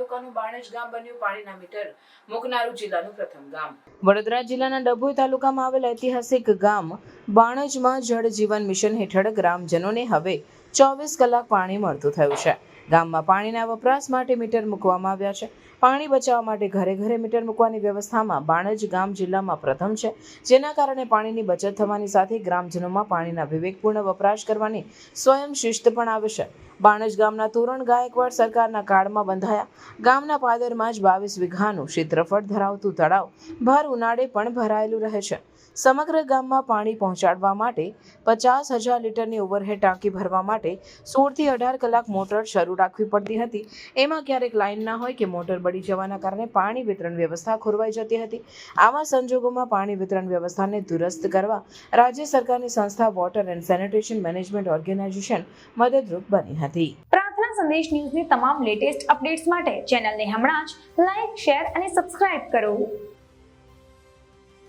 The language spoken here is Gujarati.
તાલુકાનું બાણજ ગામ બન્યું પાણીના મીટર, મૂકનારું જિલ્લાનું પ્રથમ ગામ. વડોદરા જિલ્લાના ડભોઈ તાલુકામાં આવેલ ઐતિહાસિક ગામ બાણજમાં જળ જીવન મિશન હેઠળ ગ્રામજનોને હવે ચોવીસ કલાક પાણી મળતું થયું છે. ગામમાં પાણીના વપરાશ માટે મીટર મૂકવામાં આવ્યા છે. પાણી બચાવવા માટે ઘરે ઘરે મીટર મૂકવાની વ્યવસ્થામાં બાણજ ગામ જિલ્લામાં પ્રથમ છે, જેના કારણે પાણીની બચત થવાની સાથે ગ્રામજનોમાં પાણીના વિવેકપૂર્ણ વપરાશ કરવાની સ્વયં શિસ્ત પણ આવશે બાણજ ગામના તોરણ ગાયકવાડ સરકારના કાળમાં બંધાયા. ગામના પાદરમાં જ બાવીસ વીઘાનું ક્ષેત્રફળ ધરાવતું તળાવ ભર ઉનાળે પણ ભરાયેલું રહે છે. સમગ્ર ગામમાં પાણી પહોંચાડવા માટે પચાસ હજાર લીટરની ઓવરહેડ ટાંકી ભરવા માટે સોળથી અઢાર કલાક મોટર શરૂ રાખવી પડતી હતી. એમાં ક્યારેક લાઇન ના હોય કે મોટર બળી જવાના કારણે પાણી વિતરણ વ્યવસ્થા ખોરવાઈ જતી હતી. આવા સંજોગોમાં પાણી વિતરણ વ્યવસ્થાને દુરસ્ત કરવા રાજ્ય સરકારની સંસ્થા water and sanitation management organisation મદદરૂપ બની હતી. પ્રાર્થના સંદેશ ન્યૂઝની તમામ લેટેસ્ટ અપડેટ્સ માટે ચેનલને હમણાં જ લાઈક શેર અને સબસ્ક્રાઇબ કરો.